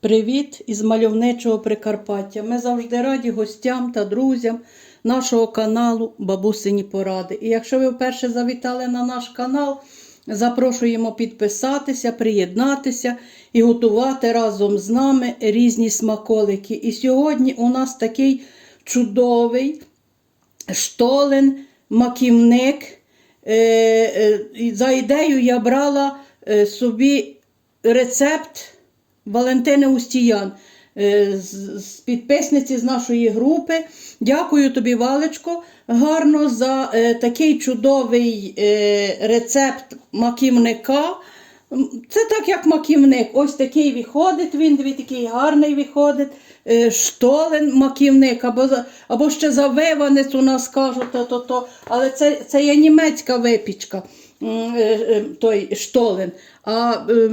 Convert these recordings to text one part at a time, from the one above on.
Привіт із мальовничого Прикарпаття. Ми завжди раді гостям та друзям нашого каналу Бабусині Поради. І якщо ви вперше завітали на наш канал, запрошуємо підписатися, приєднатися і готувати разом з нами різні смаколики. І сьогодні у нас такий чудовий штолен, маківник. Е, е, За ідею я брала е, собі рецепт Валентини Устіян е, з підписниці з нашої групи. Дякую тобі, Валечко, гарно за е, такий чудовий е, рецепт маківника. Це так, як маківник. Ось такий виходить він, диві, такий гарний виходить. Штолен маківник, або, або ще завиванець у нас кажуть, то, то, то. але це, це є німецька випічка, той штолен. А е,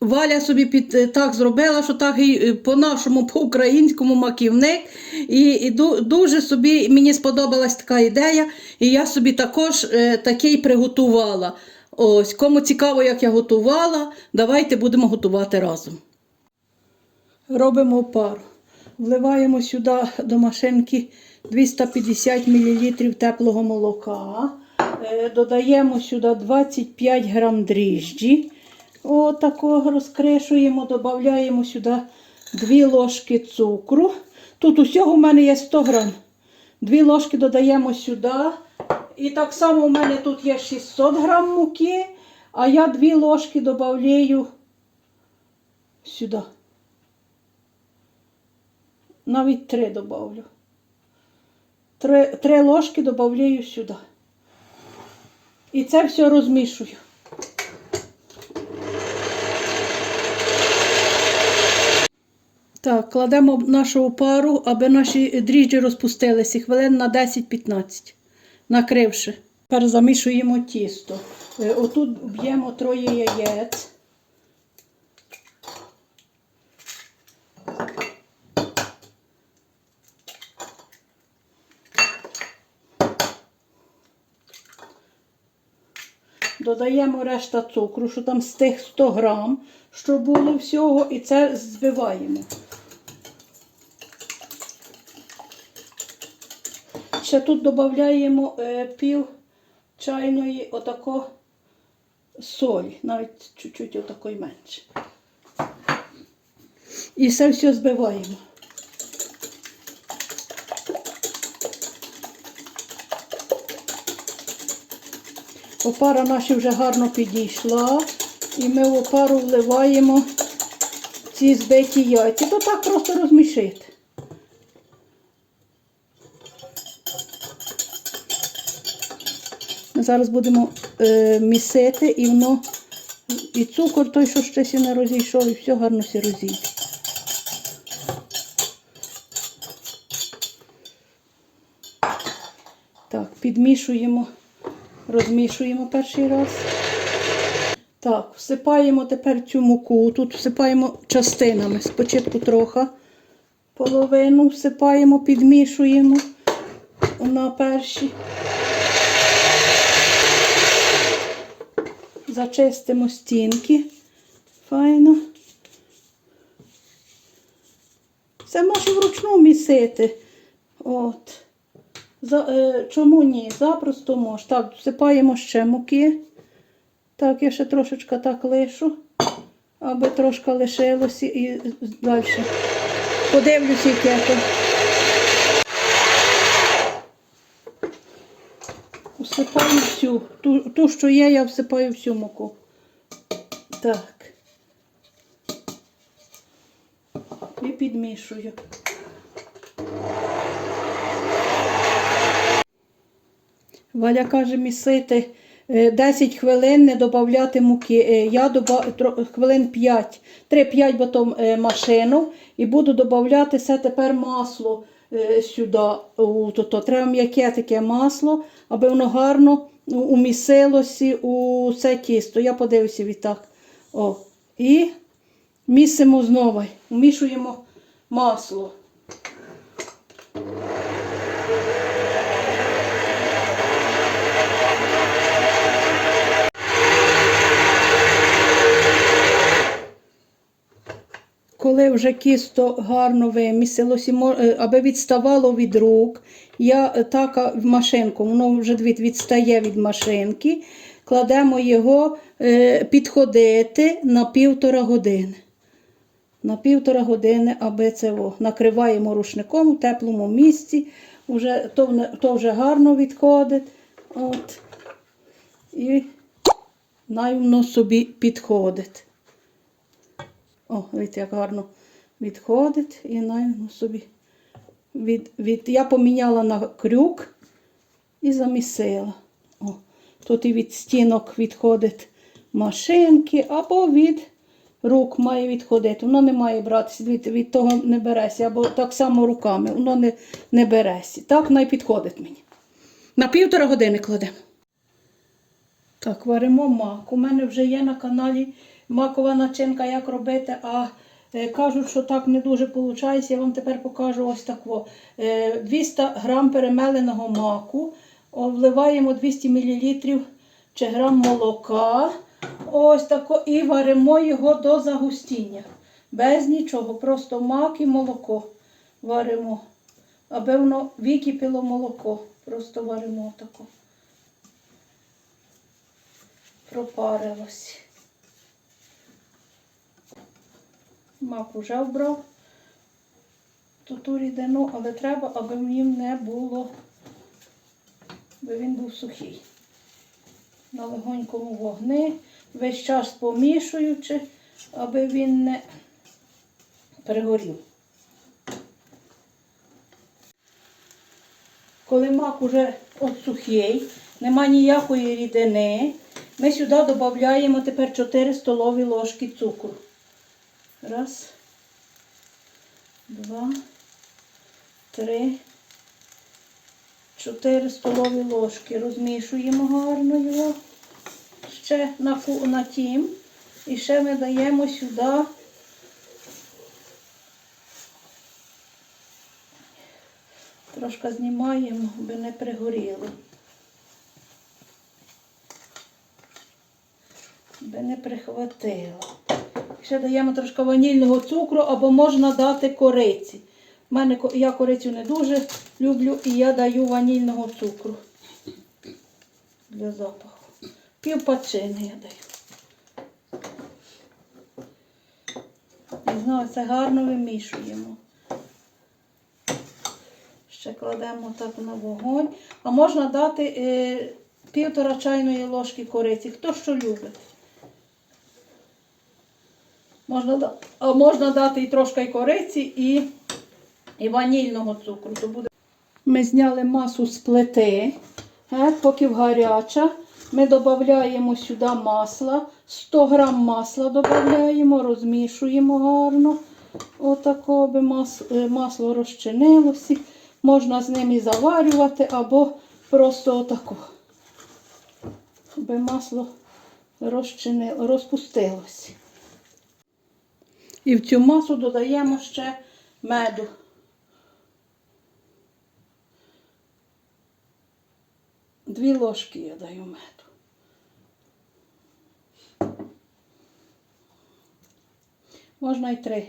Валя собі під е, так зробила, що так і е, по-нашому, по-українському маківник. І, і дуже собі мені сподобалась така ідея, і я собі також е, такий приготувала. Ось, кому цікаво, як я готувала, давайте будемо готувати разом. Робимо пару. Вливаємо сюди до машинки 250 мл теплого молока. Е, Додаємо сюди 25 грам дріжджі. Отакого розкришуємо, додаємо сюди 2 ложки цукру. Тут усього в мене є 100 грам. 2 ложки додаємо сюди. І так само в мене тут є 600 грам муки, а я 2 ложки додаю сюди. Навіть 3 добавлю. 3, 3 ложки додаю сюди. І це все розмішую. Так, кладемо нашу пару, аби наші дріжджі розпустилися хвилин на 10-15, накривши. Тепер замішуємо тісто. Е, Отут б'ємо троє яєць. Додаємо решта цукру, що там з тих 100 грам, що було всього, і це збиваємо. Ще тут додаємо е, пів чайної отако солі, навіть чуть-чуть отакої менше. І це все збиваємо. Опара наша вже гарно підійшла. І ми в опару вливаємо ці збиті яйця. То так просто розмішити. Зараз будемо е, місити і воно, і цукор той, що ще сі не розійшов, і все гарно сі розійде. Так, підмішуємо, розмішуємо перший раз. Так, всипаємо тепер цю муку. Тут всипаємо частинами. Спочатку трохи половину всипаємо, підмішуємо на перші. Зачистимо стінки. Файно. Це може вручну місити. От. За, е, чому ні? Запросто може. Так, всипаємо ще муки. Так, я ще трошечки так лишу, аби трошки лишилося і далі. Подивлюся, яке то. Всипаю всю. Ту, ту, що є, я всипаю всю муку. Так. І підмішую. Валя каже місити е, 10 хвилин не додати муки. Е, Я доба... хвилин 5, 3-5 потім е, машину і буду додати все тепер масло е, сюди. Треба м'яке таке масло, аби воно гарно умісилося у це тісто. Я подивлюся відтак. О. І місимо знову. Вмішуємо масло. Коли вже кісто гарно вимісилося, е, аби відставало від рук, я е, так в машинку, воно вже відстає від машинки, кладемо його е, підходити на півтора години. На півтора години, аби це накриваємо рушником у теплому місці, вже, то, то вже гарно відходить. От. І най собі підходить. О, дивіться, як гарно відходить і воно собі від, від... Я поміняла на крюк і замісила. О, тут і від стінок відходить машинки, або від рук має відходити. Воно не має братися, від, від того не береся, або так само руками, воно не, не береся. Так най підходить мені. На півтора години кладемо. Так, варимо мак. У мене вже є на каналі макова начинка, як робити, а е, кажуть, що так не дуже виходить. Я вам тепер покажу ось тако. Е, 200 грам перемеленого маку, вливаємо 200 мл чи грам молока. Ось тако, і варимо його до загустіння. Без нічого, просто мак і молоко варимо. Аби воно википіло молоко. Просто варимо тако пропарилось. Мак уже вбрав ту рідину, але треба, аби їм не було, аби він був сухий. На легонькому вогни, весь час помішуючи, аби він не перегорів. Коли мак уже сухий, нема ніякої рідини, ми сюди додаємо тепер 4 столові ложки цукру. Раз, два, три, чотири столові ложки. Розмішуємо гарно його ще на, на тім. І ще ми даємо сюди Трошки знімаємо, аби не пригоріло. Аби не прихватило. Ще даємо трошки ванільного цукру або можна дати кориці. У мене я корицю не дуже люблю і я даю ванільного цукру для запаху. Пів пачини я даю. І знову це гарно вимішуємо. Ще кладемо так на вогонь. А можна дати е, півтора чайної ложки кориці. Хто що любить. Можна, можна дати і трошки кориці, і, і ванільного цукру. То буде... Ми зняли масу з плити, е, поки гаряча. Ми додаємо сюди масла. 100 грам масла додаємо, розмішуємо гарно. Отако, мас, е, масло розчинилося. Можна з ним і заварювати, або просто отако. Аби масло розчинило, розпустилося. І в цю масу додаємо ще меду. Дві ложки я даю меду. Можна і три.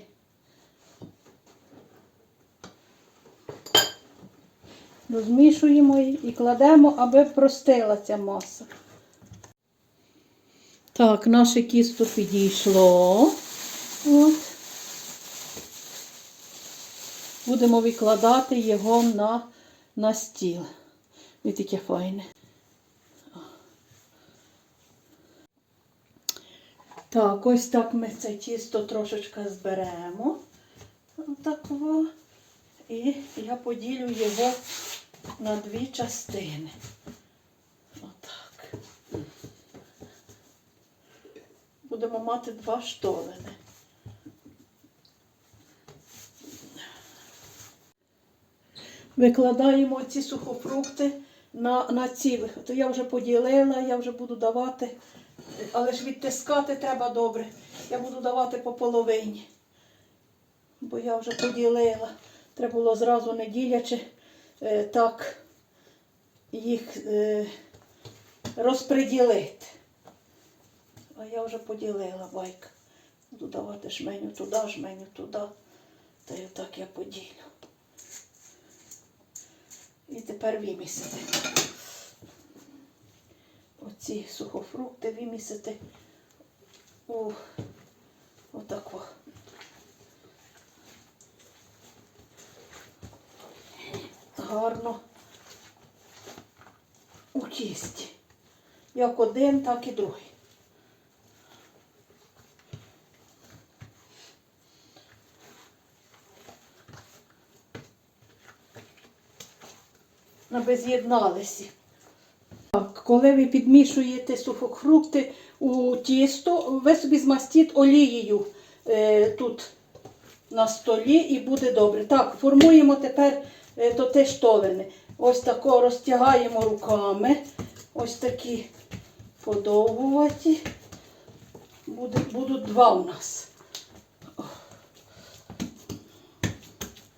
Розмішуємо її і кладемо, аби простила ця маса. Так, наше кісто підійшло. От. Будемо викладати його на, на стіл. Ось таке файне. Так, ось так ми це тісто трошечки зберемо. Отакого. І я поділю його на дві частини. Отак. Будемо мати два штолени. Викладаємо ці сухофрукти на, на ці. То я вже поділила, я вже буду давати, але ж відтискати треба добре. Я буду давати по половині. Бо я вже поділила. Треба було зразу не ділячи е, так їх е, розподілити. А я вже поділила байка. Буду давати жменю туди, жменю туди. Та й отак я поділю. І тепер вимісити. Оці сухофрукти вимісити у отако. Гарно у тісті. Як один, так і другий. Аби з'єдналися. Так, коли ви підмішуєте сухофрукти у тісто, ви собі змастіть олією е, тут на столі і буде добре. Так, формуємо тепер е, то те штолени. Ось тако розтягаємо руками. Ось такі подовгуваті. Буде, будуть два у нас.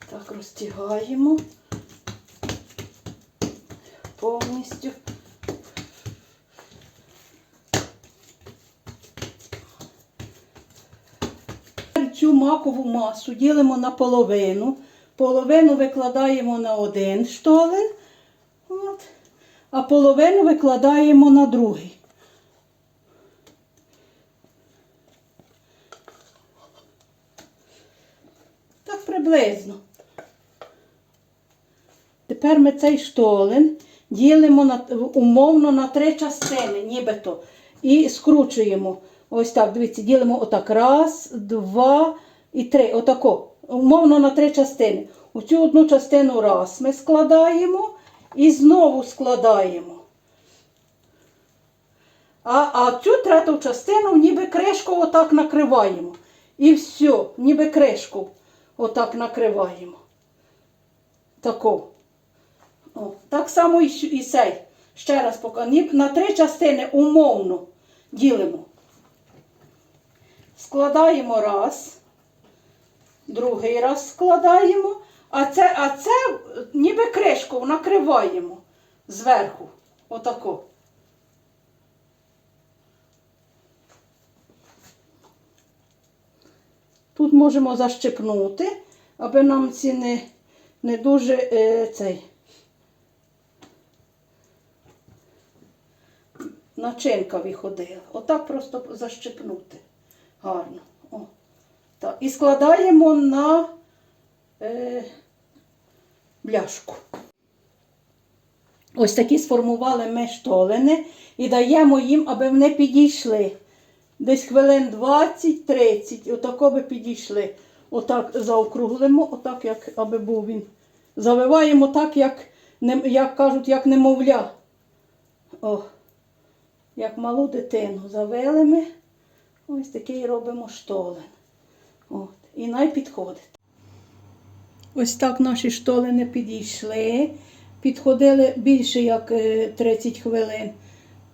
Так, розтягаємо повністю. Цю макову масу ділимо на половину. Половину викладаємо на один штолен, от, а половину викладаємо на другий. Так приблизно. Тепер ми цей штолен ділимо на, умовно на три частини, нібито. І скручуємо. Ось так, дивіться, ділимо отак. Раз, два і три. Отако. Умовно на три частини. Оцю одну частину раз ми складаємо і знову складаємо. А, а цю третю частину ніби кришку отак накриваємо. І все, ніби кришку отак накриваємо. Тако. О, так само і, і сей. Ще раз покажу. На три частини умовно ділимо. Складаємо раз, другий раз складаємо, а це, а це е, ніби кришку накриваємо зверху. Отако. Тут можемо защепнути, аби нам ці не, не дуже е, цей. Начинка виходила. Отак просто защепнути. Гарно. О, так. І складаємо на е, бляшку. Ось такі сформували ми штолени і даємо їм, аби вони підійшли. Десь хвилин 20-30, отако би підійшли. Отак заокруглимо, отак, як аби був він. Завиваємо так, як, як кажуть, як немовля. О як малу дитину завели ми, ось такий робимо штолен. От, і най підходить. Ось так наші штолени підійшли. Підходили більше як е, 30 хвилин,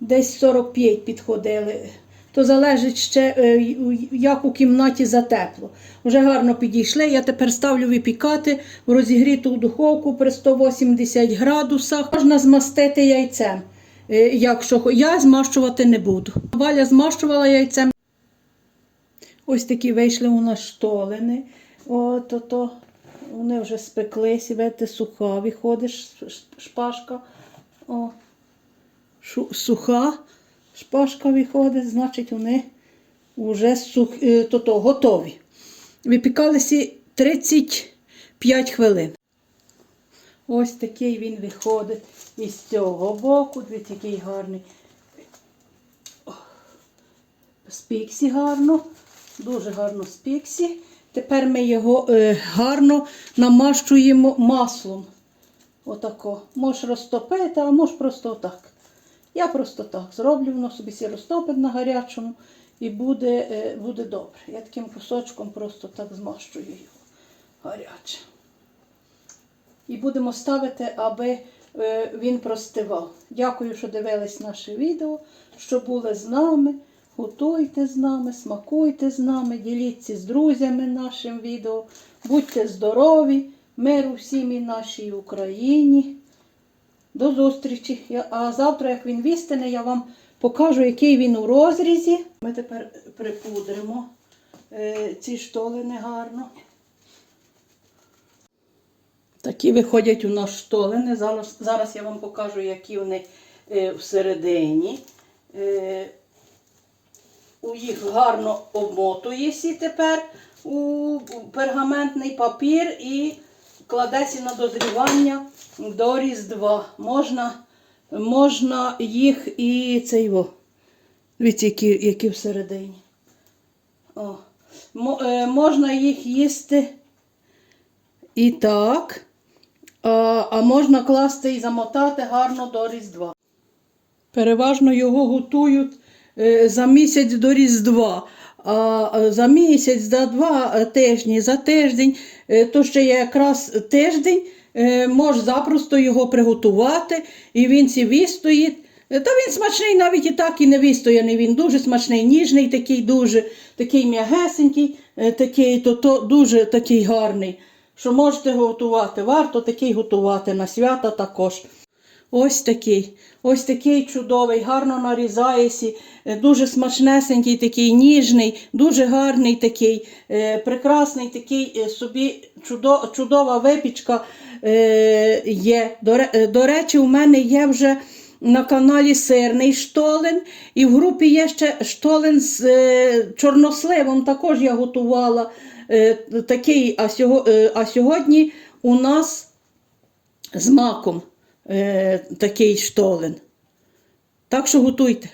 десь 45 підходили. То залежить ще, е, як у кімнаті затепло. Вже гарно підійшли. Я тепер ставлю випікати в розігріту духовку при 180 градусах. Можна змастити яйцем. Е, Якщо я змащувати не буду. Валя змащувала яйцем. Ось такі вийшли у нас штолени. От, ото, вони вже спеклися, видите, суха виходить ш- ш- шпажка. О, шу- суха шпажка виходить, значить вони вже сух, е, то-то, готові. Випікалися 35 хвилин. Ось такий він виходить із цього боку. Дивіться, який гарний. Спіксі гарно, дуже гарно спіксі. Тепер ми його е, гарно намащуємо маслом. Отако. Можеш розтопити, а можеш просто отак. Я просто так зроблю, воно собі сі розтопить на гарячому і буде, е, буде добре. Я таким кусочком просто так змащую його гаряче. І будемо ставити, аби е, він простивав. Дякую, що дивились наше відео, що були з нами. Готуйте з нами, смакуйте з нами, діліться з друзями нашим відео. Будьте здорові, миру всім і нашій Україні. До зустрічі. А завтра, як він вістине, я вам покажу, який він у розрізі. Ми тепер припудримо е, ці штолини гарно. Такі виходять у нас штолини. Зараз, зараз я вам покажу, які вони е, всередині. Е, у їх гарно обмотуєся тепер у пергаментний папір і кладеться на дозрівання до Різдва. Можна, можна їх і цей. Дивіться, які, які всередині. О. Е, можна їх їсти і так. А, а можна класти і замотати гарно до Різдва. Переважно його готують е, за місяць до Різдва. А е, за місяць, за два е, тижні, за тиждень, е, то ще якраз тиждень, е, можеш запросто його приготувати, і він ці вистоїть. Е, Та він смачний навіть і так і не вистояний. Він дуже смачний, ніжний, такий дуже, такий м'ягесенький, е, такий, то, то дуже такий гарний. Що можете готувати, варто такий готувати на свята також. Ось такий, ось такий чудовий, гарно нарізається, е, дуже смачнесенький, такий ніжний, дуже гарний такий, е, прекрасний такий е, собі чудо, чудова випічка є. До, речі, у мене є вже на каналі сирний штолен, і в групі є ще штолен з чорносливом. Також я готувала такий, а, сього, е, а сьогодні у нас з маком е, такий штолен. Так що готуйте.